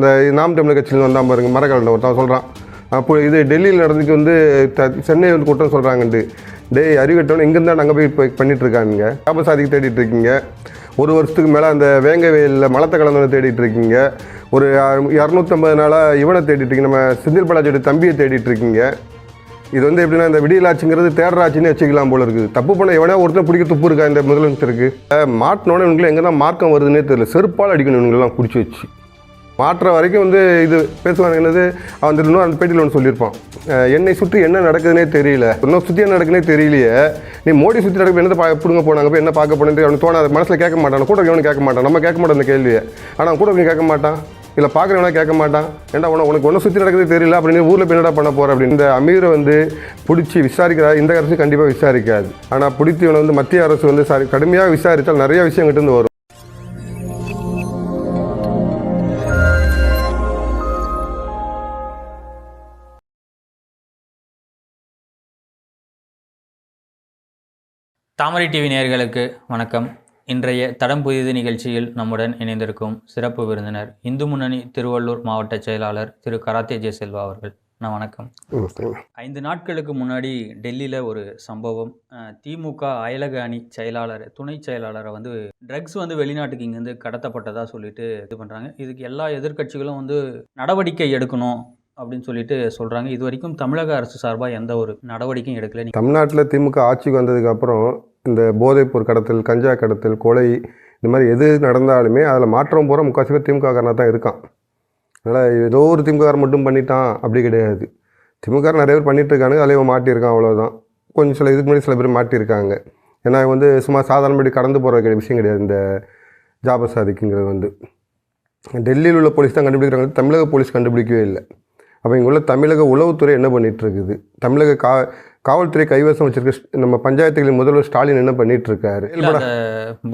இந்த நாம் தமிழர் கட்சியில் வந்தான் பாருங்க மரக்காலில் ஒருத்தன் சொல்கிறான் அப்போ இது டெல்லியில் நடந்துக்கு வந்து த சென்னை வந்து கூட்டம் சொல்கிறாங்கன்ட்டு டேய் அறிவிட்டவன் எங்கேருந்தா நாங்கள் போய் இப்போ பண்ணிட்டு சாதிக்கு தேடிட்டு இருக்கீங்க. ஒரு வருஷத்துக்கு மேலே அந்த வேங்க வயலில் மலத்தை கலந்தவனை தேடிட்டு இருக்கீங்க. ஒரு இரநூத்தம்பது நாளாக இவனை தேடிட்டு இருக்கீங்க. நம்ம செந்தில் பாலாஜியோட தம்பியை தேடிட்டு இருக்கீங்க. இது வந்து எப்படின்னா இந்த விடியலாட்சிங்கிறது தேடராட்சின்னு வச்சுக்கலாம் போல இருக்குது. தப்பு பண்ண எவனே ஒருத்தர் பிடிக்க துப்பு இருக்கா இந்த முதலமைச்சருக்கு? அஹ் மாட்டினோட இவங்களுக்கு எங்கே தான் மார்க்கம் வருதுன்னே தெரியல. செருப்பால் அடிக்கணும் இவங்களெல்லாம் பிடிச்சி வச்சு. மாற்ற வரைக்கும் வந்து இது பேசுவாங்க என்னது? அவன் வந்து இன்னும் அந்த பேட்டியில் ஒன்று சொல்லியிருப்பான். என்னை சுற்றி என்ன நடக்குதுன்னே தெரியல. இன்னும் சுற்றி என்ன நடக்குதுனே தெரியலையே. நீ மோடி சுற்றி நடக்கும் என்ன பா பிடுங்க போனாங்க? போய் என்ன பார்க்க போனேன் அவனுக்கு தோணாது. மனசில் கேட்க மாட்டான். கூட இருக்கவனு கேட்க மாட்டான். நம்ம கேட்க மாட்டோம் அந்த கேள்வியை. ஆனால் கூட கேட்க மாட்டான். இல்லை பார்க்குறவனா கேட்க மாட்டான். ஏன்டா உனக்கு உனக்கு ஒன்றும் சுற்றி நடக்குது தெரியல. அப்படின்னு ஊரில் போய் என்னடா பண்ண போகிற அப்படின்னு. இந்த அமீரை வந்து பிடிச்சி விசாரிக்கிறா இந்த அரசு கண்டிப்பாக விசாரிக்காது. ஆனால் பிடிச்சி இவனை வந்து மத்திய அரசு வந்து சாரி கடுமையாக விசாரித்தால் நிறைய விஷயம் கிட்டேருந்து வரும். தாமரை டிவி நேயர்களுக்கு வணக்கம். இன்றைய தடம் புதிது நிகழ்ச்சியில் நம்முடன் இணைந்திருக்கும் சிறப்பு விருந்தினர் இந்து முன்னணி திருவள்ளூர் மாவட்ட செயலாளர் திரு கராத்தே ஜெய செல்வா அவர்கள். நான் வணக்கம். ஐந்து நாட்களுக்கு முன்னாடி டெல்லியில் ஒரு சம்பவம். திமுக அயலக அணி செயலாளர் துணை செயலாளரை வந்து ட்ரக்ஸ் வந்து வெளிநாட்டுக்கு இங்கேருந்து கடத்தப்பட்டதா சொல்லிட்டு இது பண்ணுறாங்க இதுக்கு எல்லா எதிர்க்கட்சிகளும் வந்து நடவடிக்கை எடுக்கணும் அப்படின்னு சொல்லிட்டு சொல்கிறாங்க இது வரைக்கும் தமிழக அரசு சார்பாக எந்த ஒரு நடவடிக்கையும் எடுக்கல. தமிழ்நாட்டில் திமுக ஆட்சிக்கு வந்ததுக்கு அப்புறம் இந்த போதைப்பொருள் கடத்தல் கஞ்சா கடத்தல் கொலை இந்த மாதிரி எது நடந்தாலுமே அதில் மாற்றம் போகிற முக்கால்வாசி பேர் திமுககாரனாக தான் இருக்கான். அதனால் ஏதோ ஒரு திமுக மட்டும் பண்ணிட்டான் அப்படி கிடையாது. திமுக நிறைய பேர் பண்ணிட்டுருக்காங்க அதில் இவன் மாட்டியிருக்கான் அவ்வளோதான் கொஞ்சம் சில இதுக்கு முன்னாடி சில பேர் மாட்டியிருக்காங்க. ஏன்னா வந்து சும்மா சாதாரணப்படி கடந்து போகிற விஷயம் கிடையாது. இந்த ஜாபசாதிக்குங்கிறது வந்து. டெல்லியில் உள்ள போலீஸ் தான் கண்டுபிடிக்கிறாங்க. தமிழக போலீஸ் கண்டுபிடிக்கவே இல்லை. அப்போ இங்கே உள்ள தமிழக உளவுத்துறை என்ன பண்ணிகிட்ருக்குது தமிழக கா காவல்துறை கைவசம் வச்சிருக்க நம்ம பஞ்சாயத்துகளின் முதல்வர் ஸ்டாலின் என்ன பண்ணிட்டு இருக்காரு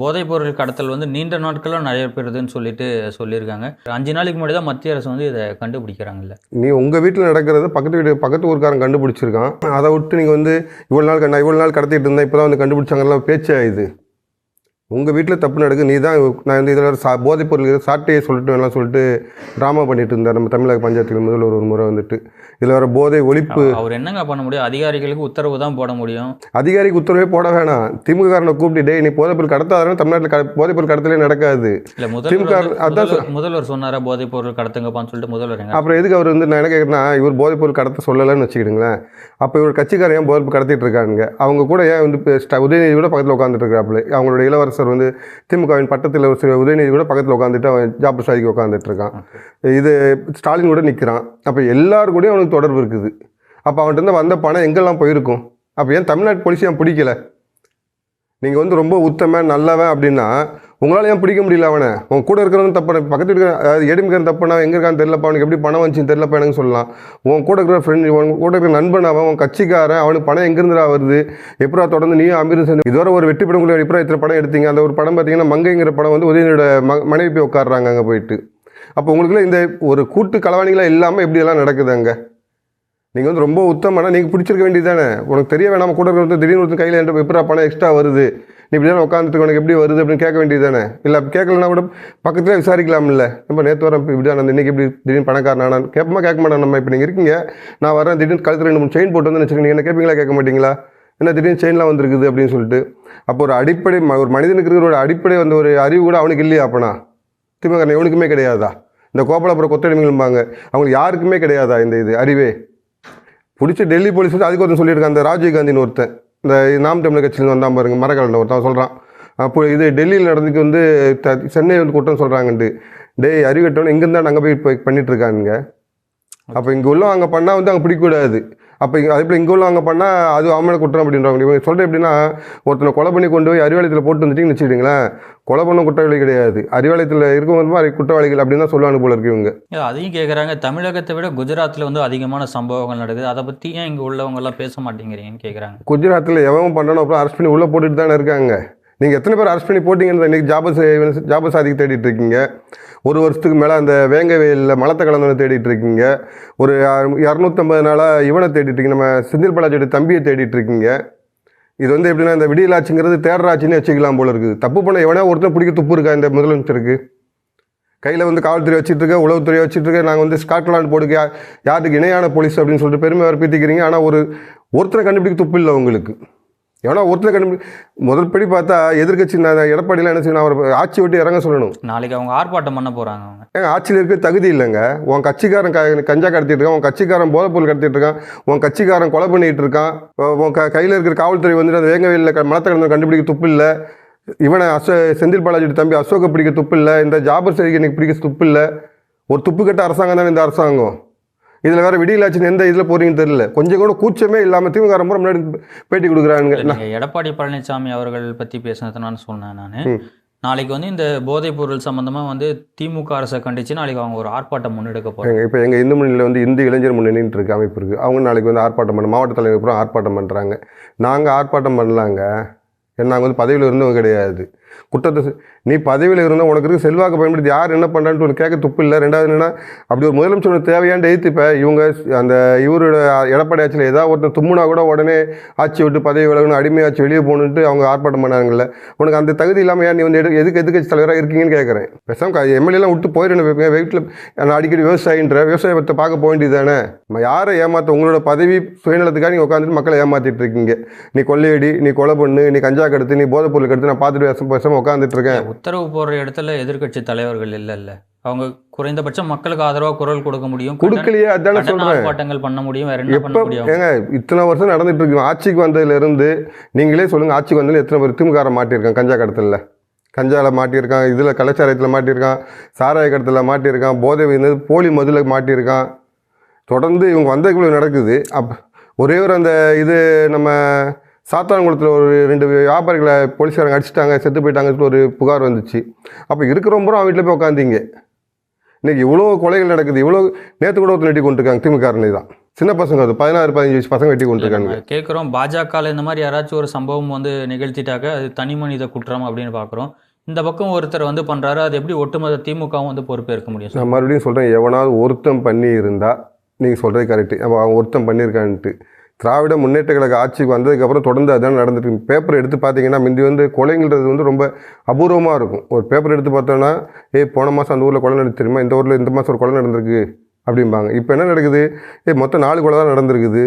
போதைப் பொருள் கடத்தல் வந்து நீண்ட நாட்களாக நடைபெறுதுன்னு சொல்லிட்டு சொல்லியிருக்காங்க. அஞ்சு நாளைக்கு முன்னாடி தான் மத்திய அரசு வந்து இதை கண்டுபிடிக்கிறாங்கல்ல. நீ உங்கள் வீட்டில் நடக்கிறத பக்கத்து வீடு பக்கத்து ஊருக்காரன் கண்டுபிடிச்சிருக்கான். அதை விட்டு நீங்கள் வந்து இவ்வளோ நாள் இவ்வளோ நாள் கடத்திட்டு இருந்தேன் இப்போ தான் வந்து கண்டுபிடிச்சாங்கலாம் பேச்சா இது? உங்கள் வீட்டில் தப்பு நடக்குது நீ தான் நான் வந்து இதில் சா போதைப் பொருள் சாட்டையை சொல்லிட்டு வேணாம் சொல்லிட்டு ட்ராமா பண்ணிட்டு இருந்தார். நம்ம தமிழக பஞ்சாயத்துக்கு முதல்வர் ஒரு முறை வந்துட்டு. இதில் வர போதை ஒழிப்பு அவர் என்னங்க பண்ண முடியும்? அதிகாரிகளுக்கு உத்தரவு தான் போட முடியும். அதிகாரிக்கு உத்தரவே போட வேணாம். திமுக காரனை கூப்பிட்டு டேய் நீ போதைப்பொருள் கடத்தாதான் தமிழ்நாட்டில் க போதைப்பொருள் கடத்தலே நடக்காது. திமுக அதான் முதல்வர் சொன்னாரா போதைப் பொருள் கடத்துங்கப்பான்னு சொல்லிட்டு முதல்வர் அப்புறம் எதுக்கு அவர் வந்து நான் என்ன கேட்குறேன்னா இவர் போதைப்பொருள் கடத்த சொல்லலைன்னு வச்சுக்கிடுங்களேன். அப்போ இவர் கட்சிக்காரன் ஏன் போதைப்பு கடத்திட்டு இருக்காங்க அவங்க கூட ஏன் வந்து உதயநிதி கூட பக்கத்தில் உட்காந்துட்டு இருக்கிறாப்புல. அவங்களோட இளவரசர் வந்து திமுகவின் பட்டத்தில் ஒரு சில உதயநிதி கூட பக்கத்தில் உட்காந்துட்டு அவன் ஜாப் சாதிக்கு உட்காந்துட்டு இருக்கான். இது ஸ்டாலின் கூட நிற்கிறான் அப்போ எல்லாரு கூடயும் அவனுக்கு தொடர்பு இருக்குது. அப்போ அவன்கிட்ட வந்த பணம் எங்கெல்லாம் போயிருக்கும்? அப்போ ஏன் தமிழ்நாட்டு போலீஸ் ஏன் பிடிக்கல? நீங்கள் வந்து ரொம்ப உத்தமன் நல்லவன் அப்படின்னா உங்களால் ஏன் பிடிக்க முடியல அவனை? உன் கூட இருக்கிறவன் தப்பான பக்கத்து இருக்கிற அதாவது எடுமிக்கிறன் தப்புனா எங்கே இருக்கான்னு தெரியலப்பா அவனுக்கு எப்படி பணம் வந்துச்சுன்னு தெரிலப்பா எனக்கு சொல்லலாம். உன் கூட இருக்கிற ஃப்ரெண்ட் உன் கூட இருக்கிற நண்பன் அவன் உன் கட்சிக்காரன் அவனுக்கு பணம் எங்கேருந்துடா வருது? எப்படா தொடர்ந்து நீயும் அமீரும் சேர்ந்து இதுவரை ஒரு வெற்றி படம் கூட எப்படா இத்தனை படம் எடுத்தீங்க? அந்த ஒரு படம் பார்த்தீங்கன்னா மங்கைங்கிற படம் வந்து உதயநிதியோட ம மனைவி போய் உட்காடுறாங்க அங்கே போயிட்டு. அப்போ உங்களுக்குள்ள இந்த ஒரு கூட்டு களவாணிகளாக இல்லாமல் எப்படியெல்லாம் நடக்குது அங்கே? நீங்கள் வந்து ரொம்ப உத்தமனா நீங்கள் பிடிச்சிருக்க வேண்டியது தானே உனக்கு தெரிய வேணாம கூட இருக்கிறது திடீர்னு ஒருத்தர் கையில் என்கிட்ட எப்படா பணம் எக்ஸ்ட்ரா வருது? நீ இப்படி தானே உட்காந்துட்டு உனக்கு எப்படி வருது அப்படின்னு கேட்க வேண்டியது தானே இல்லை கேட்கலனா கூட பக்கத்தில் விசாரிக்கலாம்ல. நம்ம நேற்று வரேன் இப்படி தான் இன்றைக்கி இப்படி திடீர்னு பணக்காரனான கேட்பமா கேட்க மாட்டேன் நம்ம? இப்போ நீங்கள் இருக்கீங்க. நான் வரேன் திடீர்னு கழுத்து ரெண்டு மூணு செயின் போட்டு வந்து வச்சுக்கோங்க. என்ன கேட்பீங்களா கேட்க மாட்டீங்களா? என்ன திடீர்னு செயின்லாம் வந்திருக்குது அப்படின்னு சொல்லிட்டு. அப்போ ஒரு அடிப்படை ம- ஒரு மனிதனுக்கு இருக்கிற ஒரு அடிப்படை வந்து ஒரு அறிவு கூட அவனுக்கு இல்லையா அப்போனா? திமுக எவனுக்குமே கிடையாதா? இந்த கோபாலபுரம் கொத்தடிமைகள்பாங்க அவங்களுக்கு யாருக்குமே கிடையாதா இந்த இது அறிவே? பிடிச்ச டெல்லி போலீஸ் வந்து அதுக்கு ஒருத்தன் சொல்லியிருக்கான் அந்த ராஜீவ்காந்தின்னு ஒருத்தன். இந்த நாம் தமிழர் கட்சியிலேருந்து வந்தான் பாருங்க மரக்காலில் ஒருத்தன் சொல்கிறான் அப்போ இது டெல்லியில் நடந்துக்கு வந்து த சென்னை வந்து கூட்டம் சொல்கிறாங்கன்ட்டு டேய் அறிவிட்டவன் எங்கேருந்தா அங்கே போய் இப்போ பண்ணிட்டு அப்போ இங்கே உள்ள அங்கே பண்ணால் வந்து அங்கே பிடிக்கக்கூடாது. அப்போ அதே போல் இங்கே உள்ள அங்கே பண்ணால் அது அவமேல குற்றம் அப்படின்றாங்க. இவங்க சொல்கிறேன் எப்படின்னா ஒருத்தனை கொலை பண்ணி கொண்டு போய் அறிவாலயத்தில் போட்டு வந்துட்டீங்கன்னு வச்சுக்கிங்களேன் கொலை பண்ண குற்றவாளி கிடையாது. அறிவாலயத்தில் இருக்கவங்க மாதிரி குற்றவாளிகள் அப்படின்னு தான் சொல்லுவாங்க போல இருக்கு இவங்க. அதையும் கேட்குறாங்க தமிழகத்தை விட குஜராத்தில் வந்து அதிகமான சம்பவங்கள் நடக்குது. அதை பற்றி ஏன் இங்கே உள்ளவங்க எல்லாம் பேச மாட்டேங்கிறீங்கன்னு கேட்குறாங்க குஜராத்தில் எவன் பண்ணணும் அப்புறம் அரெஸ்ட் பண்ணி உள்ளே போட்டுட்டு தானே இருக்காங்க. நீங்கள் எத்தனை பேர் அரெஸ்ட் பண்ணி போட்டிங்கன்னு இன்றைக்கி ஜாபஸ் சாதிக்கு தேடிட்டு இருக்கீங்க. ஒரு வருஷத்துக்கு மேலே அந்த வேங்க வெயிலில் மலத்தை கலந்தவனை தேடிட்டு இருக்கீங்க. ஒரு இரநூத்தம்பது நாளாக இவனை தேடிட்டு இருக்கீங்க. நம்ம செந்தில் பாலாஜியோட தம்பியை தேடிட்டு இருக்கீங்க. இது வந்து எப்படின்னா இந்த விடியலாச்சுங்கிறது தேடராட்சின்னு வச்சுக்கலாம் போல இருக்குது. தப்பு பண்ண எவனே ஒருத்தர் பிடிக்க துப்பு இருக்கா இந்த முதலமைச்சருக்கு? கையில் வந்து காவல்துறை வச்சுட்டு இருக்க உளவுத்துறை வச்சுட்டு இருக்க நாங்கள் வந்து ஸ்காட்லாந்து போடுக்கு யாருக்கு இணையான போலீஸ் அப்படின்னு சொல்லிட்டு பெருமை வற்பீத்திக்கிறீங்க ஆனால் ஒரு ஒருத்தரை கண்டுபிடிக்க துப்பு இல்லை உங்களுக்கு. ஏன்னா ஒருத்தரை கண்டுபிடி முதல் படி பார்த்தா எதிர்க்கட்சி நான் எடப்பாடியில் என்ன செய்யணும் அவர் ஆட்சி விட்டு இறங்க சொல்லணும். நாளைக்கு அவங்க ஆர்ப்பாட்டம் பண்ண போகிறாங்க ஏங்க ஆட்சியில் இருக்க தகுதி இல்லைங்க. உன் கட்சிக்காரன் க கஞ்சா கடத்திட்டு இருக்கான் உன் கட்சிக்காரன் போதைப்பொருள் கடத்திட்டு இருக்கான் உன் கட்சிக்காரன் கொலை பண்ணிட்டு இருக்கான் உன் க கையில் இருக்கிற காவல்துறை வந்துட்டு அந்த வேங்கவையில் க மலத்தை கடந்த கண்டுபிடிக்க துப்பு இல்லை. இவனை அசோ செந்தில் பாலாஜி தம்பி அசோக பிடிக்க துப்பு இல்லை இந்த ஜாபர் சரிகனுக்கு பிடிக்க துப்பு இல்லை. ஒரு துப்பு கட்ட அரசாங்கம் தானே இந்த அரசாங்கம்? இதில் வேற விடியலாச்சுன்னு எந்த இதில் போறீங்கன்னு தெரியல. கொஞ்சம் கூட கூச்சமே இல்லாமல் திமுக ரொம்ப முன்னாடி பேட்டி கொடுக்குறாங்க எடப்பாடி பழனிசாமி அவர்கள் பற்றி பேசினதை நான் சொன்னேன் நான். நாளைக்கு வந்து இந்த போதைப் பொருள் சம்மந்தமாக வந்து திமுக அரசை கண்டித்து நாளைக்கு அவங்க ஒரு ஆர்ப்பாட்டம் முன்னெடுக்க போகிறாங்க இப்போ எங்கள் இந்து முன்னணியில் வந்து இந்து இளைஞர் முன்னணின்ட்டு இருக்கு அமைப்பு இருக்குது அவங்க நாளைக்கு வந்து ஆர்ப்பாட்டம் பண்ண மாவட்ட தலைவர் அப்புறம் ஆர்ப்பாட்டம் பண்ணுறாங்க நாங்கள் ஆர்ப்பாட்டம் பண்ணலாங்க. ஏன்னா நாங்கள் வந்து பதவியில் இருந்தவங்க கிடையாது. குற்றத்தை நீ பதவியில் இருந்தால் உனக்கு இருக்க செல்வாக்கு பயன்படுத்தி யார் என்ன பண்ணுறான்ட்டு உனக்கு கேட்க துப்பு இல்லை. ரெண்டாவது என்னன்னா அப்படி ஒரு முதலமைச்சர் உனக்கு தேவையான்னு எழுத்து இப்போ இவங்க அந்த இவரோட எடப்பாடி ஆட்சியில் ஏதாவது ஒருத்தன் தும்முனா கூட உடனே ஆட்சி விட்டு பதவி விலகணும் அடிமையாச்சு வெளியே போகணுன்ட்டு அவங்க ஆர்ப்பாட்டம் பண்ணாங்கல்ல. உனக்கு அந்த தகுதி இல்லாமல் ஏன் நீ வந்து எடு- எதுக்கு எதிர்கட்சி தலைவராக இருக்கீங்கன்னு கேட்குறேன். பேசாம எம்எல்ஏலாம் விட்டு போயிடணும் வீட்டில் நான் அடிக்கடி விவசாயின்ற விவசாயத்தை பார்க்க போக வேண்டியது தானே நம்ம யாரை ஏமாற்ற உங்களோட பதவி சுயநலத்துக்காக நீங்கள் உட்காந்துட்டு மக்களை ஏமாற்றிட்டு இருக்கீங்க. நீ கொள்ளையடி நீ கொலை பண்ணு நீ கஞ்சா கடுத்து நீ போதைப் பொருள் கடத்து நான் பார்த்துட்டு பேச பேசாமல் உட்காந்துட்டு இருக்கேன். உத்தரவு போடுற இடத்துல எதிர்க்கட்சி தலைவர்கள் இல்லைல்ல. அவங்க குறைந்தபட்சம் மக்களுக்கு ஆதரவாக குரல் கொடுக்க முடியும். கொடுக்கலையே அதானே சொல்கிறேன் ஆர்ப்பாட்டங்கள் பண்ண முடியும். வேற என்ன பண்ண முடியும்? ஏங்க இத்தனை வருஷம் நடந்துட்டு இருக்கு. ஆட்சிக்கு வந்ததுலேருந்து நீங்களே சொல்லுங்கள் ஆட்சிக்கு வந்ததுல எத்தனை பேர் திமுகார மாட்டியிருக்கான் கஞ்சா கடத்தலில். கஞ்சாவில் மாட்டியிருக்கான் இதில் கலாச்சாரத்தில் மாட்டியிருக்கான் சாராய கடத்தலில் மாட்டியிருக்கான் போதை இருந்தது போலி மதுல மாட்டியிருக்கான். தொடர்ந்து இவங்க வந்ததுக்குள்ள நடக்குது. அப் ஒரே ஒரு அந்த இது நம்ம சாத்தான்குளத்தில் ஒரு ரெண்டு வியாபாரிகளை போலீஸ்காரங்க அடிச்சிட்டாங்க செத்து போயிட்டாங்கன்னு சொல்லி ஒரு புகார் வந்துச்சு. அப்போ இருக்கிறவங்க அவன் வீட்டில் போய் உட்காந்தீங்க இன்னைக்கு இவ்வளோ கொலைகள் நடக்குது இவ்வளோ நேற்று கூட ஒருத்தர் வெட்டி கொண்டிருக்காங்க திமுக தான். சின்ன பசங்க அது பதினாறு பதினஞ்சு வயசு பசங்க வெட்டி கொண்டிருக்காங்க கேட்குறோம் பாஜகவில் இந்த மாதிரி யாராச்சும் ஒரு சம்பவம் வந்து நிகழ்த்திட்டாக்க அது தனி மனித குற்றம் அப்படின்னு பார்க்குறோம் இந்த பக்கம் ஒருத்தர் வந்து பண்ணுறாரு அது எப்படி ஒட்டுமொத்த திமுகவும் வந்து பொறுப்பேற்க முடியும் நான் மறுபடியும் சொல்கிறேன் எவனாவது ஒருத்தன் பண்ணி இருந்தால் நீங்கள் சொல்கிறது கரெக்டு அவன் அவன் ஒருத்தன் பண்ணியிருக்கான்ட்டு. திராவிட முன்னேற்ற கழக ஆட்சிக்கு வந்ததுக்கப்புறம் தொடர்ந்து அதான் நடந்துட்டு பேப்பர் எடுத்து பார்த்தீங்கன்னா முந்தி வந்து கொலைங்கிறது வந்து ரொம்ப அபூர்வமாக இருக்கும். ஒரு பேப்பர் எடுத்து பார்த்தோன்னா ஏய் போன மாதம் அந்த ஊரில் கொலை நடந்து தெரியுமா? இந்த ஊரில் இந்த மாதம் ஒரு கொலை நடந்திருக்கு. அப்படிம்பாங்க. இப்போ என்ன நடக்குது? ஏய் மொத்தம் நாலு கொலை தான் நடந்திருக்குது.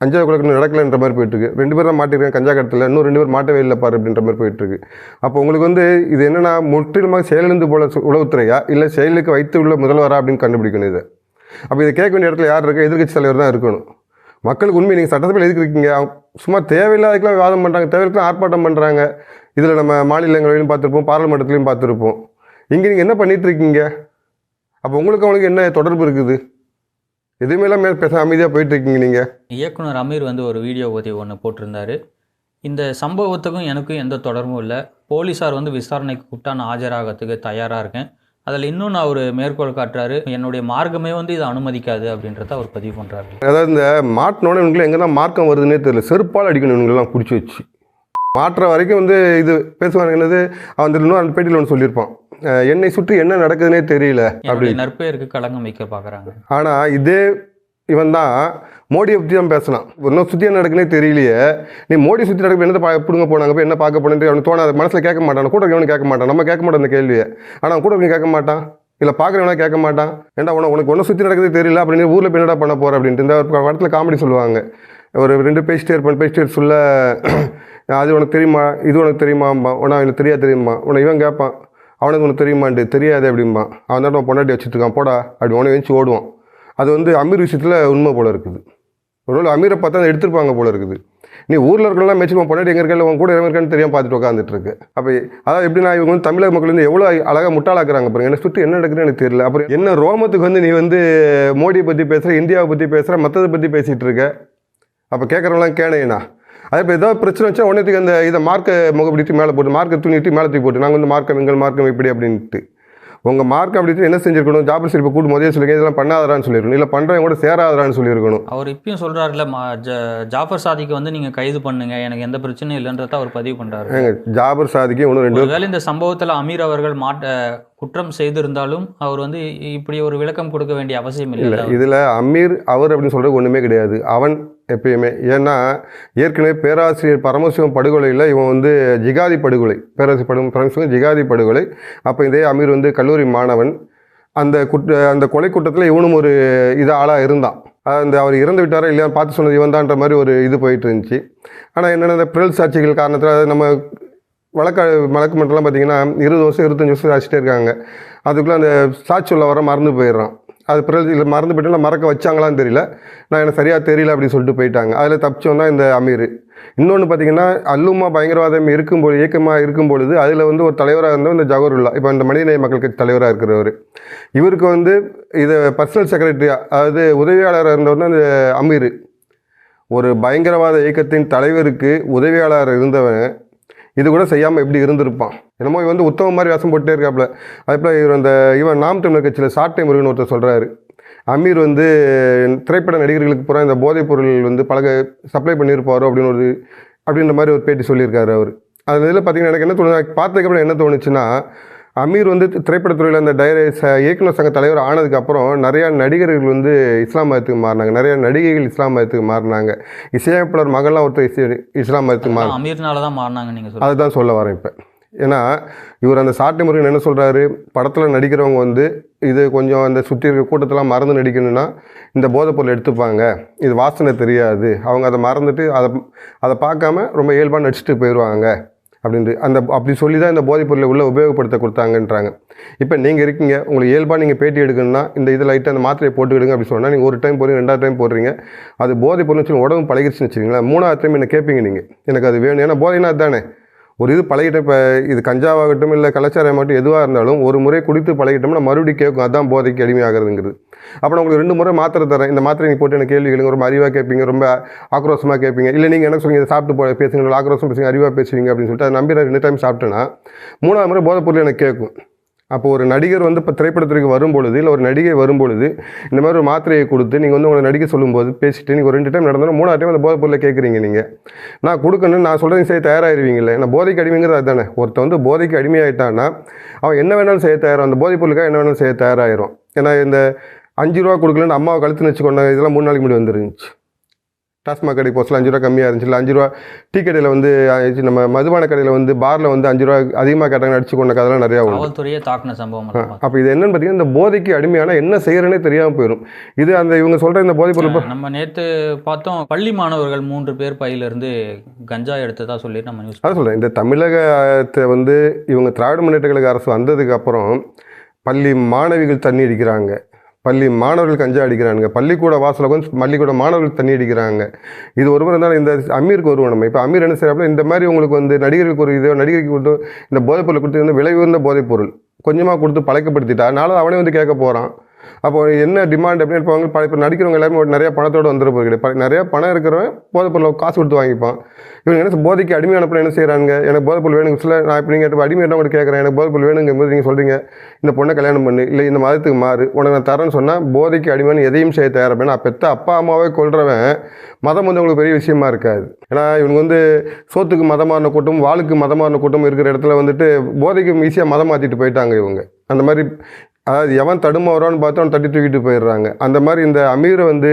அஞ்சாவது கொலைக்கு நடக்கலைன்ற மாதிரி போயிட்டுருக்கு. ரெண்டு பேர் தான் மாட்டிருக்காங்க கஞ்சா கடத்தில். இன்னும் ரெண்டு பேர் மாட்டவே இல்லை பாரு அப்படின்ற மாதிரி போயிட்டுருக்கு. அப்போ உங்களுக்கு வந்து இது என்னென்னா முற்றிலுமாக செயலிழந்து போல உளவுத்துறையா? இல்லை செயலுக்கு வைத்து உள்ள முதல்வரா அப்படின்னு கண்டுபிடிக்கணும் இதை? அப்போ இதை கேட்க வேண்டிய இடத்துல யார் இருக்கா? எதிர்க்கட்சி தலைவர் தான் இருக்கணும். மக்களுக்கு உண்மை நீங்கள் சட்டசபையில் எதுக்கு இருக்கீங்க? சும்மா தேவையில்லாததுக்கெல்லாம் விவாதம் பண்ணுறாங்க தேவையில்லாம் ஆர்ப்பாட்டம் பண்ணுறாங்க இதில் நம்ம மாநிலங்களிலும் பார்த்துருப்போம் பாராளுமன்றத்துலையும் பார்த்துருப்போம். இங்கே நீங்கள் என்ன பண்ணிகிட்ருக்கீங்க அப்போ உங்களுக்கு அவங்களுக்கு என்ன தொடர்பு இருக்குது? எதுவுமே இல்லாமல் பேச அமைதியாக போயிட்டுருக்கீங்க நீங்கள் இயக்குனர் அமீர் வந்து ஒரு வீடியோ பதிவு ஒன்று போட்டிருந்தாரு. இந்த சம்பவத்துக்கும் எனக்கும் எந்த தொடர்பும் இல்லை. போலீஸார் வந்து விசாரணைக்கு கூப்பிட்டா நான் ஆஜராகிறதுக்கு தயாராக இருக்கேன். அதில் இன்னும் நான் ஒரு மேற்கோள் காட்டுறாரு என்னுடைய மார்க்கமே வந்து இதை அனுமதிக்காது அப்படின்றத அவர் பதிவு பண்ணுறாரு அதாவது இந்த மாட்டினோட இவங்களுக்கு எங்கே தான் மார்க்கம் வருதுன்னே தெரியல. செருப்பால் அடிக்கணும் இவங்களெல்லாம் பிடிச்சி வச்சு. மாட்டுற வரைக்கும் வந்து இது பேசுவாங்க என்னது அவன் இன்னும் அந்த பேட்டியில் ஒன்று சொல்லியிருப்பான். என்னை சுற்றி என்ன நடக்குதுன்னே தெரியல அப்படி. நற்பெயருக்கு களங்கம் வைக்க பார்க்குறாங்க. ஆனால் இதே இவன் தான் மோடியை பற்றி தான் பேசினான் இன்னும் சுற்றி என்ன நடக்குனே தெரியலையே. நீ மோடி சுற்றி நடக்க என்ன பா பிடுங்க போனாங்க? போய் என்ன பார்க்க போனேன் அவனுக்கு தோணாது. மனசில் கேட்க மாட்டான். கூட இருக்கவனு கேட்க மாட்டான். நம்ம கேட்க மாட்டோம் அந்த கேள்வியை. ஆனால் அவன் கூட இருக்கவன் கேட்க மாட்டான். இல்லை பார்க்குறவனா கேட்க மாட்டான். ஏன்டா உனக்கு உனக்கு ஒன்றும் சுற்றி நடக்கிறதே தெரியல. அப்படின்னு ஊரில் போய் என்னடா பண்ண போகிற அப்படின்ட்டு இந்த படத்தில் காமெடி சொல்லுவாங்க. ஒரு ரெண்டு பேசிட்டே இருப்பான் பேசிட்டே சொல்ல அது உனக்கு தெரியுமா? இது உனக்கு தெரியுமாம்பா உனக்கு அவனுக்கு தெரியா தெரியுமா? உனக்கு இவன் கேட்பான். அவனுக்கு உனக்கு தெரியுமான்ட்டு தெரியாது அப்படிம்பான். அவன் தான் பொண்டாட்டி வச்சுட்டு இருக்கான். போடா. அப்படி உனக்கு வச்சு ஓடுவான். அது வந்து அமீர் விஷயத்தில் உண்மை போல இருக்குது. ஒருவேளை அமீரை பார்த்தா அதை எடுத்துருப்பாங்க போல இருக்குது. நீ ஊரில் இருக்கலாம் மேட்ச் பொண்டாட்டி எங்கே இருக்கல உன் கூட எங்கே இருக்கான்னு தெரியாம பார்த்துட்டு உட்காந்துட்டு இருக்கு. அப்போ அதாவது எப்படின்னா இவங்க வந்து தமிழக மக்கள் வந்து எவ்வளோ அழகாக முட்டாளாக்குறாங்க பாருங்க. என்னை சுற்றி என்ன நடக்குதுன்னு எனக்கு தெரியல. அப்புறம் என்ன ரோமத்துக்கு வந்து நீ வந்து மோடியை பற்றி பேசுகிற இந்தியாவை பற்றி பேசுகிற மற்றதை பற்றி பேசிகிட்டு இருக்க? அப்போ கேட்குறவங்களாம் கேணையண்ணா அதே இப்போ ஏதாவது பிரச்சனை வச்சா உடனே அந்த இதை மார்க்கை முகப்படுத்தி மேலே போட்டு மார்க்கை துணிட்டு மேலே தூக்கி போட்டு நாங்கள் வந்து மார்க்கம் எங்கள் மார்க்கம் இப்படி அப்படின்ட்டு. உங்கள் மார்க் அப்படி என்ன செஞ்சிருக்கணும்? ஜாபர் சிரிப்பை கூட்டு முதலே சொல்லிருக்கேன் இதெல்லாம் பண்ணாதரான்னு சொல்லியிருக்கணும் இல்லை பண்ணுறவங்க கூட சேராதரான்னு சொல்லியிருக்கணும் அவர் இப்பயும் சொல்கிறாருல ஜாஃபர் சாதிக்கு வந்து நீங்கள் கைது பண்ணுங்க எனக்கு எந்த பிரச்சனையும் இல்லைன்றத அவர் பதிவு பண்ணுறாரு ஜாபர் சாதிக்கு ஒன்று ரெண்டு ஒருவேளை இந்த சம்பவத்தில் அமீர் அவர்கள் மாட்ட குற்றம் செய்திருந்தாலும் அவர் வந்து இப்படி ஒரு விளக்கம் கொடுக்க வேண்டிய அவசியம் இல்லை இல்லை இதில் அமீர் அவர் அப்படின்னு சொல்கிறது ஒன்றுமே கிடையாது. அவன் எப்பயுமே. ஏன்னா ஏற்கனவே பேராசிரியர் பரமசிவம் படுகொலையில் இவன் வந்து ஜிகாதி படுகொலை பேராசிரியர் படு பரமசிவம் ஜிகாதி படுகொலை. அப்போ இதே அமீர் வந்து கல்லூரி மாணவன். அந்த குற்ற அந்த கொலை கூட்டத்தில் இவனும் ஒரு இது ஆளாக இருந்தான். அந்த அவர் இறந்து விட்டாரா இல்லையான்னு பார்த்து சொன்னது இவன் தான்ற மாதிரி ஒரு இது போயிட்டு இருந்துச்சு. ஆனால் என்னென்ன இந்த பிறல் சாட்சிகள் காரணத்தில் நம்ம வழக்க வழக்கு மட்டும்லாம் பார்த்திங்கன்னா இருபது வருஷம் இருபத்தஞ்சி வருஷம் ஆச்சுட்டே இருக்காங்க. அதுக்குள்ளே அந்த சாட்சி உள்ள வர மறந்து போயிடுறான். அது பிறகு இல்லை மறந்து போயிட்டு மறக்க வச்சாங்களான்னு தெரியல. நான் எனக்கு சரியாக தெரியல அப்படின்னு சொல்லிட்டு போயிட்டாங்க. அதில் தப்பிச்சோன்னா இந்த அமீர். இன்னொன்று பார்த்தீங்கன்னா அல்லுமா பயங்கரவாதம் இருக்கும்போது இயக்கமாக இருக்கும் பொழுது அதில் வந்து ஒரு தலைவராக இருந்தவர் இந்த ஜவஹர்லா இப்போ இந்த மனிதநேய மக்கள் கட்சி தலைவராக இருக்கிறவர். இவருக்கு வந்து இது பர்சனல் செக்ரட்டரியாக அதாவது உதவியாளராக இருந்தவர் தான் இந்த அமீர். ஒரு பயங்கரவாத இயக்கத்தின் தலைவருக்கு உதவியாளர் இருந்தவன் இது கூட செய்யாமல் எப்படி இருந்திருப்பான்? என்னமோ இவன் வந்து உத்தம மாதிரி வேஷம் போட்டே இருக்காப்புல அதுபோல் இவர் அந்த இவன் நாம் தமிழர் கட்சியில் சாட்டை முருகன் ஒருத்தர் சொல்கிறாரு அமீர் வந்து திரைப்பட நடிகர்களுக்கு பூரா இந்த போதைப் பொருள் வந்து பழக சப்ளை பண்ணியிருப்பாரோ அப்படின்னு ஒரு அப்படின்ற மாதிரி ஒரு பேட்டி சொல்லியிருக்காரு அவர். அது இதில் பார்த்தீங்கன்னா எனக்கு என்ன தோணுது பார்த்ததுக்கப்புறம் என்ன தோணுச்சுன்னா அமீர் வந்து திரைப்படத்துறையில் அந்த டைர ச- இயக்குனர் சங்க தலைவர் ஆனதுக்கப்புறம் நிறையா நடிகர்கள் வந்து இஸ்லாம் மதத்துக்கு மாறினாங்க. நிறையா நடிகைகள் இஸ்லாம் மதத்துக்கு மாறினாங்க. இசையமைப்பாளர் மகள்லாம் ஒருத்தர் இசை இஸ்லாம் மதத்துக்கு மாறினாங்க அமீர்னால தான் மாறினாங்க நீங்கள் சொல்லுங்கள் அதுதான் சொல்ல வரேன் இப்போ. ஏன்னா இவர் அந்த சாட்டை முருகன் என்ன சொல்கிறாரு படத்தில் நடிக்கிறவங்க வந்து இது கொஞ்சம் அந்த சுற்றி இருக்க கூட்டத்தெல்லாம் மறந்து நடிக்கணும்னா இந்த போதைப்பொருள் எடுத்துப்பாங்க. இது வாசனை தெரியாது. அவங்க அதை மறந்துட்டு அதை அதை பார்க்காம ரொம்ப இயல்பாக நடிச்சுட்டு போயிடுவாங்க அப்படின்ட்டு அந்த அப்படி சொல்லி தான் இந்த போதைப்பொருளை உள்ளே உபயோகப்படுத்த கொடுத்தாங்கன்றாங்க. இப்போ நீங்கள் இருக்கீங்க உங்களுக்கு இயல்பாக நீங்கள் பேட்டி எடுக்கணும்னா இந்த இது லைட்டாக அந்த மாத்திரையை போட்டுக்கிடுங்க அப்படி சொன்னால் நீங்கள் ஒரு டைம் போடுறீங்க ரெண்டாவது டைம் போடுறீங்க. அது போதை பொருள்னு வச்சு உடம்பு பழகிடுச்சுன்னு வச்சுக்கீங்களா மூணாவது டைம் என்ன கேட்பீங்க நீங்கள் எனக்கு அது வேணும். ஏன்னா போதைனா அதுதானே ஒரு இது பழகிட்ட இப்போ இது கஞ்சாவாகட்டும் இல்லை கலாச்சாரமாகட்டும் எதுவாக இருந்தாலும் ஒரு முறை குடித்து பழகிட்டோம்னா மறுபடியும் கேட்கும் அதுதான் போதைக்கு அடிமையாகிறதுங்கிறது. அப்போ நான் உங்களுக்கு ரெண்டு முறை மாத்திரை தரேன் இந்த மாத்திரை நீங்கள் போட்டு எனக்கு கேள்வி கேளுங்க ரொம்ப அறிவாக கேட்பீங்க ரொம்ப ஆக்ரோஷமாக கேட்பீங்க. இல்லை நீங்கள் என்ன சொல்லுங்க இதை சாப்பிட்டு போ பேசுங்க ஆக்ரோஷம் பேசுங்க அறிவாக பேசுவீங்க அப்படின்னு சொல்லிட்டு அதை நம்பி நான் ரெண்டு டைம் சாப்பிட்டேன்னா மூணாவது முறை போதைப் பொருள் எனக்கு கேட்கும். அப்போ ஒரு நடிகர் வந்து இப்போ திரைப்படத்திற்கு வரும்பொழுது இல்லை ஒரு நடிகை வரும்பொழுது இந்த மாதிரி ஒரு மாத்திரையை கொடுத்து நீங்கள் வந்து உங்களை நடிக்க சொல்லும்போது பேசிட்டு நீங்கள் ஒரு ரெண்டு டைம் நடந்தாலும் மூணாவது டைம் அந்த போதை பொருளை கேட்குறீங்க நீங்கள் நான் கொடுக்கணும்னு நான் சொல்கிறேன் செய்ய தயாராகிருவீங்களே நான் போதைக்கு அடிமைங்கிறது அதுதானே. ஒருத்தன் வந்து போதைக்கு அடிமையாயிட்டான்னா அவன் என்ன வேணாலும் செய்ய தயாரும் அந்த போதைப் பொருளுக்காக என்ன வேணாலும் செய்ய தயாராகிரும் ஏன்னா இந்த அஞ்சு ரூபா கொடுக்கலன்னு அம்மாவை கழுத்து வச்சு கொண்ட இதெல்லாம் மூணு நாளைக்கு முன்னாடி வந்துருந்துச்சு. டாஸ்மாக் கடை போஸ்ட்டில் அஞ்சு ரூபா கம்மியாக இருந்துச்சு. இல்லை அஞ்சு ரூபா டீ கடையில் வந்து நம்ம மதுபான கடையில் வந்து பாரில் வந்து அஞ்சு ரூபா அதிகமாக கேட்டாங்க அடிச்சு கொண்ட கதெல்லாம் நிறையா காவல்துறையே தாக்குன சம்பவம். அப்போ இது என்னன்னு பார்த்தீங்கன்னா இந்த போதைக்கு அடிமையான என்ன செய்கிறேனே தெரியாமல் போயிடும் இது அந்த இவங்க சொல்கிற இந்த போதைப் பொருள் நம்ம நேத்து பார்த்தோம் பள்ளி மாணவர்கள் மூன்று பேர் பையிலிருந்து கஞ்சா எடுத்ததா சொல்லி நம்ம நியூஸ் அதான் சொல்கிறேன் இந்த தமிழகத்தை வந்து இவங்க திராவிட முன்னேற்ற கழக அரசு வந்ததுக்கு அப்புறம் பள்ளி மாணவிகள் தண்ணி அடிக்கிறாங்க. பள்ளி மாணவர்கள் கஞ்சா அடிக்கிறானுங்க. பள்ளிக்கூட வாசலில் வந்து பள்ளிக்கூட மாணவர்கள் தண்ணி அடிக்கிறாங்க. இது ஒருவர் இருந்தாலும் இந்த அமீருக்கு வருவோம் நம்ம. இப்போ அமீர் என்ன செய்யறாப்புல இந்த மாதிரி உங்களுக்கு வந்து நடிகர்களுக்கு ஒரு இதோ நடிகருக்கு கொடுத்து இந்த போதைப்பொருள் கொடுத்து வந்து விலை உயர்ந்த போதைப்பொருள் கொஞ்சமாக கொடுத்து பழக்கப்படுத்திட்டா நாளும் அவனே வந்து கேட்க போகிறான் அப்போ என்ன டிமாண்ட் அப்படின்னு இப்போ அவங்க இப்போ நடிக்கிறவங்க எல்லாருமே ஒரு நிறைய பணத்தோடு வந்துட போகிறது நிறைய பணம் இருக்கிறவன் போதைப்பொருள் காசு கொடுத்து வாங்கிப்பான். இவங்க என்ன போதைக்கு அடிமை அடிமையானப்ப என்ன செய்கிறாங்க எனக்கு போதைப்பொருள் வேணுங்க. சொல்ல நான் இப்போ நீங்கள் இப்போ அடிமையான கூட கேட்குறேன் எனக்கு போதைப்பொருள் வேணுங்கும் போது நீங்கள் சொல்கிறீங்க இந்த பொண்ணை கல்யாணம் பண்ணு. இல்லை இந்த மதத்துக்கு மாறு. உனக்கு நான் தரேன்னு சொன்னால் போதைக்கு அடிமையான எதையும் செய்ய தயார் நான் பெற்ற அப்பா அம்மாவே கொள்றவன் மதம் வந்து உங்களுக்கு பெரிய விஷயமா இருக்காது. ஏன்னா இவங்க வந்து சோத்துக்கு மதமான கூட்டம் வாளுக்கு மதமான கூட்டம் இருக்கிற இடத்துல வந்துட்டு போதைக்கு ஈஸியாக மதம் மாற்றிட்டு போயிட்டாங்க இவங்க. அந்த மாதிரி அதாவது எவன் தடுமாறுறான்னு பார்த்து அவன் தட்டி தூக்கிட்டு போயிடுறாங்க. அந்த மாதிரி இந்த அமீரை வந்து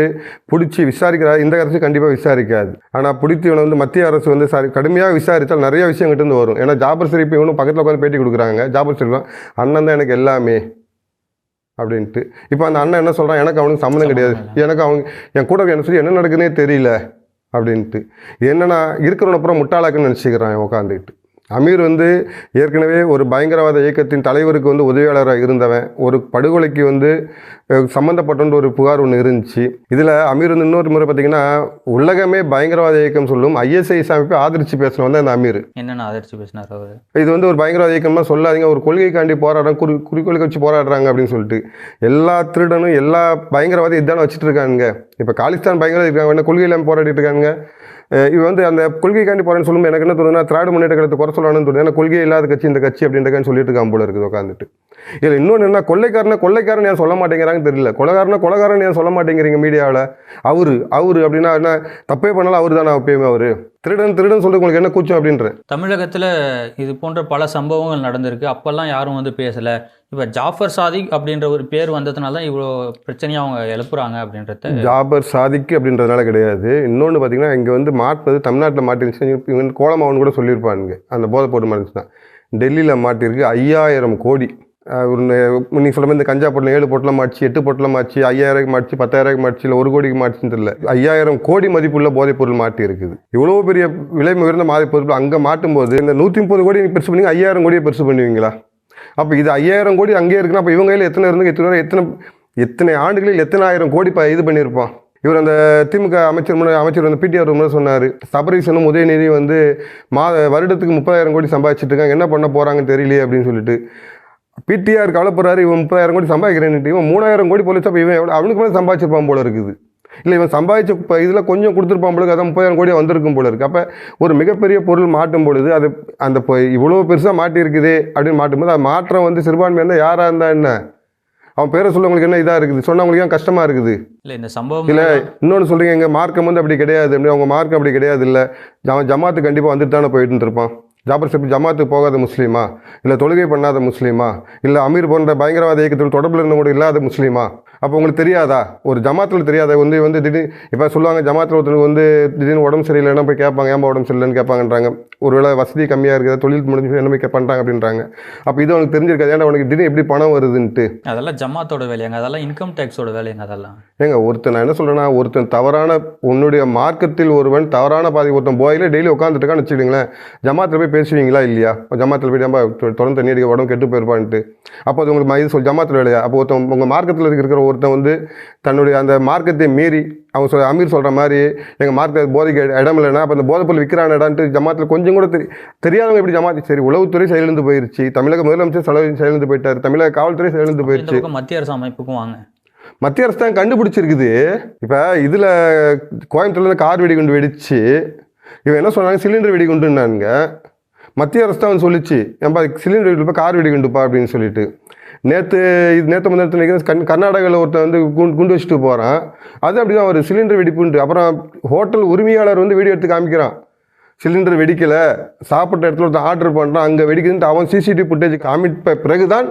பிடிச்சி விசாரிக்கிறா இந்த அரசு கண்டிப்பாக விசாரிக்காது. ஆனால் பிடித்து இவனை வந்து மத்திய அரசு வந்து சாரி கடுமையாக விசாரித்தால் நிறைய விஷயம் கிட்ட இருந்து வரும். ஏன்னா ஜாபர் ஷெரீப் இவனும் பக்கத்தில் உட்காந்து பேட்டி கொடுக்குறாங்க. ஜாபர் ஷெரீஃப் அண்ணன் தான் எனக்கு எல்லாமே அப்படின்ட்டு. இப்போ அந்த அண்ணன் என்ன சொல்கிறான் எனக்கு அவனுக்கு சம்மந்தம் கிடையாது. எனக்கு அவங்க என் கூட என்ன சொல்லி என்ன நடக்குதுன்னே தெரியல அப்படின்ட்டு. என்னன்னா இருக்கிறவன அப்புறம் முட்டாளாக்குன்னு நினச்சிக்கிறான் உட்காந்துக்கிட்டு அமீர் வந்து ஏற்கனவே ஒரு பயங்கரவாத இயக்கத்தின் தலைவருக்கு வந்து உதவியாளராக இருந்தவன். ஒரு படுகொலைக்கு வந்து அஹ், சம்மந்தப்பட்ட ஒரு புகார் ஒன்று இருந்துச்சு. இதில் அமீர் வந்து இன்னொரு முறை பார்த்தீங்கன்னா உலகமே பயங்கரவாத இயக்கம் சொல்லும் ஐஎஸ்ஐ அமைப்பை ஆதரித்து பேசினவன் தான் இந்த அமீர். என்னென்ன அதிர்ச்சி பேசினார் அவரு? இது வந்து ஒரு பயங்கரவாத இயக்கமா சொல்லாதீங்க ஒரு கொள்கைக்காண்டி போராடுறாங்க குறி குறிக்கோளுக்கு வச்சு போராடுறாங்க அப்படின்னு சொல்லிட்டு. எல்லா திருடனும் எல்லா பயங்கரவாதி இதான வச்சுட்டு இருக்காங்க இப்போ காலிஸ்தான் பயங்கரவாதி இருக்காங்க என்ன கொள்கை இல்லாமல் போராடிட்டு இருக்காங்க இவன் வந்து அந்த கொள்கைக்காண்டி போகிறேன்னு சொல்லும்போது எனக்கு என்ன தோணுதுன்னா திராவிட முன்னேற்ற கழகத்தை குறை சொல்லணும்னு தோணுது. ஏன்னா கொள்கை இல்லாத கட்சி இந்த கட்சி அப்படின்றக்கான்னு சொல்லிட்டு இருக்கான் போல இருக்குது உட்காந்துட்டு இதில் இன்னொன்று என்ன கொள்ளைக்காரனை கொள்ளைக்காரன் ஏன் சொல்ல மாட்டேங்கிறாங்க தெரியல. கொலைகாரனை கொலைகாரன் ஏன் சொல்ல மாட்டேங்கிறீங்க மீடியாவில் அவரு அவரு அப்படின்னா என்ன தப்பே பண்ணாலும் அவர் தானே அப்பயுமே அவரு? திருடன் திருடன் சொல்றது உங்களுக்கு என்ன கூச்சம் அப்படின்ற? தமிழகத்துல இது போன்ற பல சம்பவங்கள் நடந்திருக்கு. அப்பெல்லாம் யாரும் வந்து பேசல. இப்ப ஜாஃபர் சாதிக் அப்படின்ற ஒரு பேர் வந்ததுனால தான் இவ்வளோ பிரச்சனையை அவங்க எழுப்புறாங்க அப்படின்றத ஜாபர் சாதிக்கு அப்படின்றதுனால கிடையாது. இன்னொன்று பார்த்தீங்கன்னா இங்கே வந்து மாட்டினது தமிழ்நாட்டில் மாட்டிருந்துச்சு கோலமாவன் கூட சொல்லியிருப்பானுங்க. அந்த போதை போட்டு மாட்டிருந்துச்சுன்னா. டெல்லியில் மாட்டிருக்கு ஐயாயிரம் கோடி. நீங்கள் சொல்ல மாதிரி இந்த கஞ்சா பொட்டலம் ஏழு பொட்டலம் ஆச்சு எட்டு பொட்டலம் ஆச்சு ஐயாயிரம் ஆச்சு பத்தாயிரம் ஆச்சு இல்லை ஒரு கோடிக்கு மாட்சின்னு தெரியல. ஐயாயிரம் கோடி மதிப்புள்ள போதைப் பொருள் மாட்டி இருக்குது. இவ்வளோ பெரிய விலை உயர்ந்த போதைப் பொருள் அங்கே மாட்டும்போது இந்த நூற்றி முப்பது கோடி நீங்கள் பெருசு பண்ணி ஐயாயிரம் கோடியை பெருசு பண்ணுவீங்களா? அப்போ இது ஐயாயிரம் கோடி அங்கேயே இருக்குன்னா அப்போ இவங்க கையில் எத்தனை இருந்து எத்தனை எத்தனை எத்தனை ஆண்டுகளில் எத்தனை ஆயிரம் கோடி இப்போ இது பண்ணியிருப்பான்? இவர் அந்த திமுக அமைச்சர் முன்னாடி அமைச்சர் வந்து பிடிஆர் முன்னாடி சொன்னார் சபரீசனும் உதயநிதி வந்து மாத வருடத்துக்கு முப்பதாயிரம் கோடி சம்பாதிச்சிட்டு இருக்காங்க என்ன பண்ண போகிறாங்கன்னு தெரியலையே அப்படின்னு சொல்லிட்டு. பிடிஆர் கவலைப்படுறாரு இவன் முப்பதாயிரம் கோடி சம்பாதிக்கிறேன்ட்டு இவன் மூணாயிரம் கோடி போலீஸ் அப்போ இவன் எவ்வளோ அவனுக்கு மேலே சம்பாதிச்சிருப்பான் போல இருக்குது. இல்லை இவன் சம்பாதிச்ச இப்போ இதில் கொஞ்சம் கொடுத்துருப்பான் பொழுது அதான் முப்பதாயிரம் கோடி வந்திருக்கும் போல இருக்குது அப்போ ஒரு மிகப்பெரிய பொருள் மாட்டும் பொழுது அது அந்த இப்போ இவ்வளோ பெருசாக மாட்டியிருக்குது அப்படின்னு மாட்டும்போது அது மாற்றம் வந்து சிறுபான்மையாக இருந்தால் யாராக இருந்தால் என்ன? அவன் பேரை சொல்லவங்களுக்கு என்ன இதாக இருக்குது? சொன்னவங்களுக்கு ஏன் கஷ்டமாக இருக்குது? இல்லை இந்த சம்பவம் இல்லை இன்னொன்று சொல்கிறீங்க எங்கள் மார்க்கம் வந்து அப்படி கிடையாது அப்படி அவங்க மார்க்கம் அப்படி கிடையாது இல்லை. அவன் ஜமாத்து கண்டிப்பாக வந்துட்டு தானே போயிட்டு இருப்பான் ஜாபர் சப் ஜமாத்துக்கு போகாத முஸ்லீமா? இல்லை தொழுகை பண்ணாத முஸ்லீமா? இல்லை அமீர் போன்ற பயங்கரவாத இயக்கத்தில் தொடர்பில் இருந்த கூட இல்லாத முஸ்லீமா? அப்போ உங்களுக்கு தெரியாதா? ஒரு ஜமாத்தில் தெரியாத? வந்து வந்து திடீர் இப்போ சொல்லுவாங்க ஜமாத்தில் ஒருத்தருக்கு வந்து திடீர்னு உடம்பு சரியில்லைன்னா போய் கேட்பாங்க? ஏன்பா உடம்பு சரியில்லைன்னு கேட்பாங்கன்றாங்க. ஒருவேளை வசதி கம்மியாக இருக்குது தொழில் முடிஞ்சு என்ன போய் பண்ணுறாங்க அப்படின்றாங்க. அப்போ இது அவனுக்கு தெரிஞ்சிருக்காது. ஏன்னா உனக்கு திடீர்னு எப்படி பணம் வருதுன்ட்டு? அதெல்லாம் ஜமாத்தோட வேலையாங்க அதெல்லாம் இன்கம் டேக்ஸோட வேலையாங்க அதெல்லாம்? ஏங்க ஒருத்தன் நான் என்ன சொல்கிறேன்னா ஒருத்தன் தவறான உன்னுடைய மார்க்கத்தில் ஒருவன் தவறான பாதி ஒருத்தன் போயில டெய்லி உட்காந்துட்டு இருக்கான்னு வச்சுக்கிங்களேன். ஜமாத்தில் போய் பேசுவீங்களா இல்லையா? ஜமாத்தில் போய் நம்ம தொடர்ந்து தண்ணி அடிக்க உடம்பு கெட்டு போயிருப்பான்ட்டு. அப்போ அது உங்களுக்கு இது சொல் ஜமாத்தில் வேலையா? அப்போ ஒருத்தன் உங்கள் மார்க்கத்தில் இருக்கிற ஒருத்தன் வந்து தன்னுடைய அந்த மார்க்கத்தை மீறி அவன் சொல் அமீர் சொல்கிற மாதிரி எங்கள் மார்க்கெட் போதைக்கு இடம் இல்லைன்னா அப்போ அந்த போதைப்பொருள் விற்கிறான் இடம்ட்டு ஜமாத்தில் கொஞ்சம் கூட தெரி தெரியாதவங்க எப்படி ஜமாத்தி சரி உளவுத்துறை செயலிழந்து போயிருச்சு தமிழக முதலமைச்சர் செலவு செயலிழந்து போயிட்டார் தமிழக காவல்துறை செயலிழந்து பக்கம் மத்திய அரசு அமைப்புக்கும் வாங்க. மத்திய அரசு தான் கண்டுபிடிச்சிருக்குது. இப்போ இதில் கோயம்புத்தூர்லேருந்து கார் வெடிகுண்டு வெடிச்சு இவன் என்ன சொன்னாங்க? சிலிண்டர் வெடிகுண்டுன்னானுங்க. மத்திய அரசு தான் வந்து சொல்லிச்சு ஏன்பா சிலிண்டர் வெடிப்பா கார் வெடிகுண்டுப்பா அப்படின்னு சொல்லிட்டு. நேற்று இது நேற்று முந்தின நினைக்கிறேன் கண் கர்நாடகாவில் ஒருத்தன் வந்து குண்டு குண்டு வச்சுட்டு போகிறான் அது அப்படி தான் ஒரு சிலிண்டர் வெடிப்புன்ட்டு. அப்புறம் ஹோட்டல் உரிமையாளர் வந்து வீடியோ எடுத்து காமிக்கிறான். சிலிண்டர் வெடிக்கலை. சாப்பிட்ட இடத்துல ஒருத்தன் ஆர்டர் பண்ணுறான் அங்கே வெடிக்குதுன்ட்டு அவன் சிசிடிவி ஃபுட்டேஜ் காமிப்ப பிறகு தான்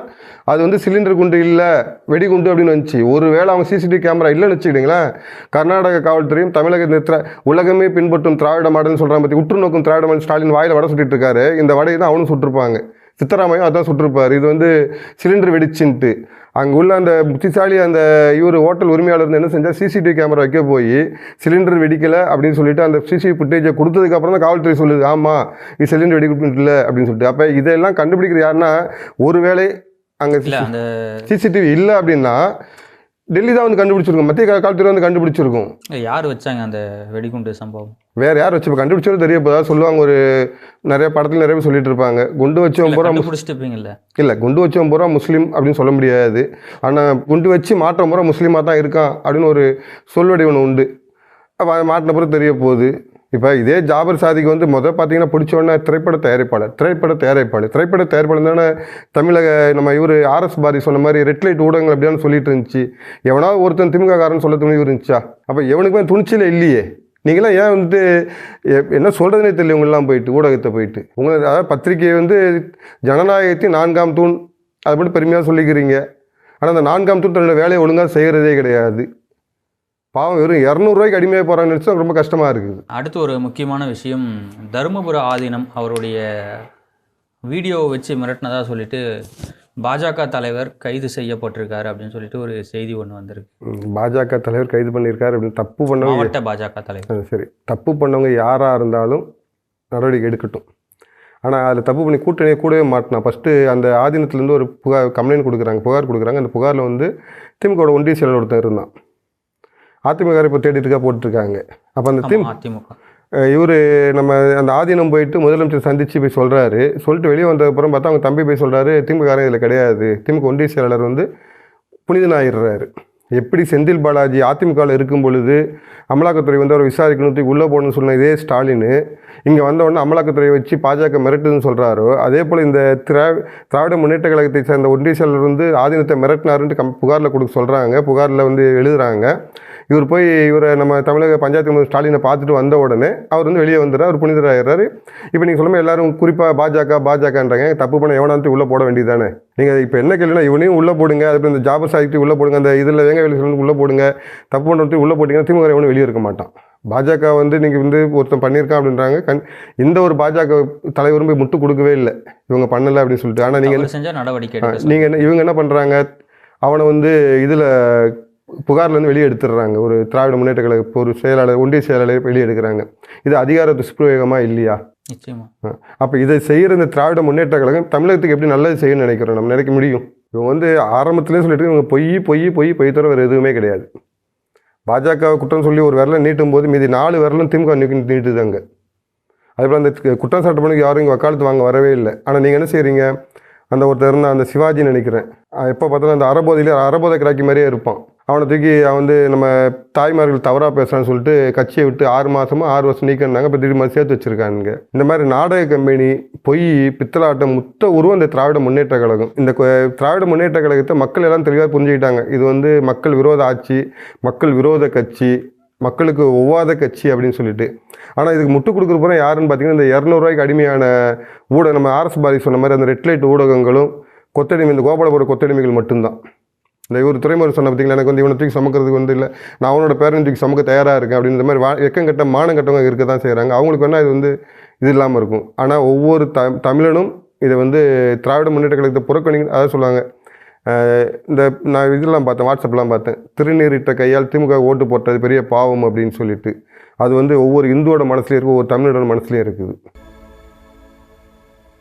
அது வந்து சிலிண்டர் குண்டு இல்லை வெடிகுண்டு அப்படின்னு வந்துச்சு. ஒரு வேளை அவன் சிசிடிவி கேமரா இல்லைன்னு வச்சுக்கிட்டீங்களேன். கர்நாடக காவல்துறையும் தமிழக இந்த உலகமே பின்பற்றும் திராவிட மாடல்னு சொல்கிறான் பற்றி உற்று நோக்கும் திராவிட மாடல் ஸ்டாலின் வாயில் வடை சுட்டிட்டு இருக்காரு. இந்த வடையை தான் அவனும் சுட்டிருப்பாங்க. சித்தராமையும் அதான் சுட்டிருப்பார். இது வந்து சிலிண்டர் வெடிச்சுன்ட்டு. அங்கே உள்ள அந்த புத்திசாலி அந்த இவர் ஹோட்டல் உரிமையாளர் வந்து என்ன செஞ்சால் சிசிடிவி கேமரா வைக்க போய் சிலிண்டர் வெடிக்கலை அப்படின்னு சொல்லிட்டு அந்த சிசிடிவி ஃபுட்டேஜை கொடுத்ததுக்கப்புறம் தான் காவல்துறை சொல்லுது ஆமாம் இது சிலிண்டர் வெடிக்கல அப்படின்னு சொல்லிட்டு. அப்போ இதெல்லாம் கண்டுபிடிக்கிற யாருன்னா ஒருவேளை அங்கே சிசிடிவி இல்லை அப்படின்னா டெல்லி தான் வந்து கண்டுபிடிச்சிருக்கும். மத்திய காவல்துறை வந்து கண்டுபிடிச்சிருக்கும். யார் வச்சாங்க அந்த வெடிகுண்டு சம்பவம்? வேற யார் வச்சு இப்போ கண்டுபிடிச்சாலும் தெரிய போதா சொல்லுவாங்க ஒரு நிறைய படத்தில் நிறைய பேர் சொல்லிட்டு இருப்பாங்க. குண்டு வச்சவன் பூரா இருப்பீங்கல்ல இல்லை குண்டு வச்சவன் பூரா முஸ்லீம் அப்படின்னு சொல்ல முடியாது. ஆனால் குண்டு வச்சு மாற்றம் பூரா முஸ்லீமாக தான் இருக்கான் அப்படின்னு ஒரு சொல்வடிவன் உண்டு. அப்ப அவன் மாட்டின பிறகு தெரிய போகுது. இப்போ இதே ஜாபர் சாதிக்கு வந்து முதல் பார்த்தீங்கன்னா பிடிச்சோன்னா திரைப்பட தயாரிப்பாளர் திரைப்பட தயாரிப்பாளர். திரைப்பட தயாரிப்பாளர் தானே தமிழக நம்ம இவர் ஆர்எஸ் பாரி சொன்ன மாதிரி ரெட் லைட் ஊடகங்கள் அப்படியான்னு சொல்லிட்டு இருந்துச்சு. எவனாவது ஒருத்தன் திமுக காரன் சொல்ல துணிவு இருந்துச்சா? அப்போ எவனுக்குமே துணிச்சல இல்லையே. நீங்களாம் ஏன் வந்துட்டு என்ன சொல்கிறதுனே தெரியல இவங்கெல்லாம் போயிட்டு ஊடகத்தை போயிட்டு. உங்களை அதாவது பத்திரிகை வந்து ஜனநாயகத்தின் நான்காம் தூண் அதை மட்டும் பெருமையாக சொல்லிக்கிறீங்க. ஆனால் அந்த நான்காம் தூண் தன்னோட வேலையை ஒழுங்காக செய்கிறதே கிடையாது. பாவம் வெறும் இரநூறுவாய்க்கு அடிமையாக போகிறாங்கன்னு நினச்சா ரொம்ப கஷ்டமாக இருக்குது. அடுத்து ஒரு முக்கியமான விஷயம் தருமபுர ஆதீனம் அவருடைய வீடியோவை வச்சு மிரட்டினதா சொல்லிட்டு பாஜக தலைவர் கைது செய்யப்பட்டிருக்காரு அப்படின்னு சொல்லிட்டு ஒரு செய்தி ஒன்று வந்திருக்கு. பாஜக தலைவர் கைது பண்ணியிருக்காரு அப்படின்னு தப்பு பண்ணவங்க மாவட்ட பாஜக தலைவர். சரி. தப்பு பண்ணவங்க யாராக இருந்தாலும் நடவடிக்கை எடுக்கட்டும். ஆனால் அதில் தப்பு பண்ணி கூட்டணியை கூடவே மாட்டினா ஃபஸ்ட்டு அந்த ஆதீனத்துலேருந்து ஒரு புகார் கம்ப்ளைண்ட் கொடுக்குறாங்க புகார் கொடுக்குறாங்க. அந்த புகாரில் வந்து திமுகவோட ஒன்றிய செயலர் ஒருத்தன் இருந்தான். அதிமுக இப்போ தேடிட்டு இருக்கா போட்டுருக்காங்க. அப்போ அந்த திம் அதிமுக. இவர் நம்ம அந்த ஆதீனம் போயிட்டு முதலமைச்சர் சந்தித்து போய் சொல்கிறாரு சொல்லிட்டு வெளியே வந்ததுக்கப்புறம் பார்த்தா அவங்க தம்பி போய் சொல்கிறாரு திமுககாரன் இதில் கிடையாது. திமுக ஒன்றிய செயலாளர் வந்து புனிதனாயிடுறாரு. எப்படி செந்தில் பாலாஜி அதிமுகவில் இருக்கும் பொழுது அமலாக்கத்துறை வந்து அவர் விசாரிக்கணும் உள்ளே போகணும்னு சொன்ன இதே ஸ்டாலின் இங்கே வந்த உடனே அமலாக்கத்துறையை வச்சு பாஜக மிரட்டுதுன்னு சொல்கிறாரோ அதே போல் இந்த திரா திராவிட முன்னேற்ற கழகத்தை சேர்ந்த ஒன்றிய செயலர் வந்து ஆதீனத்தை மிரட்டினாருன்ட்டு கம் புகாரில் கொடுக்க சொல்கிறாங்க புகாரில் வந்து எழுதுறாங்க. இவர் போய் இவரை நம்ம தமிழக பஞ்சாயத்து முதல்வர் ஸ்டாலினை பார்த்துட்டு வந்த உடனே அவர் வந்து வெளியே வந்துடுறாரு அவர் புனிதராகிறாரு இப்போ நீங்கள் சொல்லும்போது எல்லாரும் குறிப்பாக பாஜக பாஜகன்றாங்க. தப்பு பண்ண எவனாந்து உள்ளே போட வேண்டியதானே நீங்கள் இப்போ என்ன கேள்வினா இவனையும் உள்ளே போடுங்க. அதுக்கு இந்த ஜாபர் சாகிட்டு உள்ளே போடுங்க. அந்த இதில் வேங்க வெளியே உள்ளே போடுங்க. தப்பு பண்ணுறது உள்ளே போட்டிங்கன்னா திமுக எவனும் வெளியே இருக்க மாட்டான். பாஜக வந்து நீங்கள் வந்து ஒருத்தன் பண்ணியிருக்கான் அப்படின்றாங்க. கண் இந்த ஒரு பாஜக தலைவரும் போய் முட்டு கொடுக்கவே இல்லை. இவங்க பண்ணலை அப்படின்னு சொல்லிட்டு. ஆனால் நீங்கள் தவறு செஞ்சா நடவடிக்கை. நீங்கள் என்ன இவங்க என்ன பண்ணுறாங்க அவனை வந்து இதில் புகார்லேருந்து வெளியே எடுத்துடுறாங்க ஒரு திராவிட முன்னேற்ற கழக ஒரு செயலாளர் ஒன்றிய செயலாளர் வெளியே எடுக்கிறாங்க இது அதிகார துஷ்பிரயோகமாக இல்லையா? நிச்சயமா. அப்போ இதை செய்கிற இந்த திராவிட முன்னேற்ற கழகம் தமிழகத்துக்கு எப்படி நல்லது செய்யணும்னு நினைக்கிறோம் நம்ம நினைக்க முடியும். இவங்க வந்து ஆரம்பத்துலேயே சொல்லிட்டு இவங்க பொய் பொய் பொய் பொய் தவிர வேறு எதுவுமே கிடையாது. பாஜக குற்றம் சொல்லி ஒரு விரலை நீட்டும் போது மீதி நாலு விரலும் திமுக நீக்கி நீட்டுதாங்க அதுபோல் அந்த குற்றம் சாட்டு பண்ணி யாரும் இங்கே வக்காலத்து வாங்க வரவே இல்லை. ஆனால் நீங்கள் என்ன செய்கிறீங்க அந்த ஒருத்தர் இருந்தால் அந்த சிவாஜின்னு நினைக்கிறேன். எப்போ பார்த்தாலும் அந்த அறபோதையிலே அறபோதை கிராக்கி மாதிரியே இருப்பான். அவனை தூக்கி அவன் வந்து நம்ம தாய்மார்கள் தவறாக பேசுகிறான்னு சொல்லிட்டு கட்சியை விட்டு ஆறு மாதமும் ஆறு வருஷம் நீக்கினாங்க. இப்போ திடீர்மாதிரி சேர்த்து வச்சுருக்கானுங்க. இந்த மாதிரி நாடக கம்பெனி பொய் பித்தலாட்டம் முத்த உருவம் இந்த திராவிட முன்னேற்ற கழகம். இந்த திராவிட முன்னேற்ற கழகத்தை மக்கள் எல்லாம் தெளிவாக புரிஞ்சுக்கிட்டாங்க. இது வந்து மக்கள் விரோத ஆட்சி மக்கள் விரோத கட்சி மக்களுக்கு ஒவ்வாத கட்சி அப்படின்னு சொல்லிட்டு. ஆனால் இதுக்கு முட்டு கொடுக்குற போகிற யாருன்னு பார்த்தீங்கன்னா இந்த இரநூறுவாய்க்கு அடிமையான ஊடகம் நம்ம ஆர்எஸ் பாரி சொன்ன மாதிரி அந்த ரெட் லைட் ஊடகங்களும் கொத்தடிமை இந்த கோபாலபுர கொத்தடிமைகள் மட்டும்தான். இந்த ஒரு துறைமுறை சொன்ன பார்த்தீங்களா எனக்கு வந்து இவனை தூக்கி சமக்கிறதுக்கு வந்து இல்லை. நான் அவனோட பேரன் தூக்கி சமக்க தயாராக இருக்கேன் அப்படின்ற மாதிரி வா எக்கங்கட்ட மானம் கட்டவங்க இருக்க தான் செய்கிறாங்க அவங்களுக்கு வேணால் இது வந்து இது இல்லாமல் இருக்கும். ஆனால் ஒவ்வொரு த தமிழனும் இதை வந்து திராவிட முன்னேற்ற கழகத்தை புறக்கணி அதாவது சொல்லுவாங்க. இந்த நான் இதெல்லாம் பார்த்தேன் வாட்ஸ்அப்லாம் பார்த்தேன். திருநீரிட்ட கையால் திமுக ஓட்டு போட்டது பெரிய பாவம் அப்படின்னு சொல்லிட்டு. அது வந்து ஒவ்வொரு இந்துவோட மனசுலேயும் இருக்குது ஒவ்வொரு தமிழோட மனசுலேயும் இருக்குது.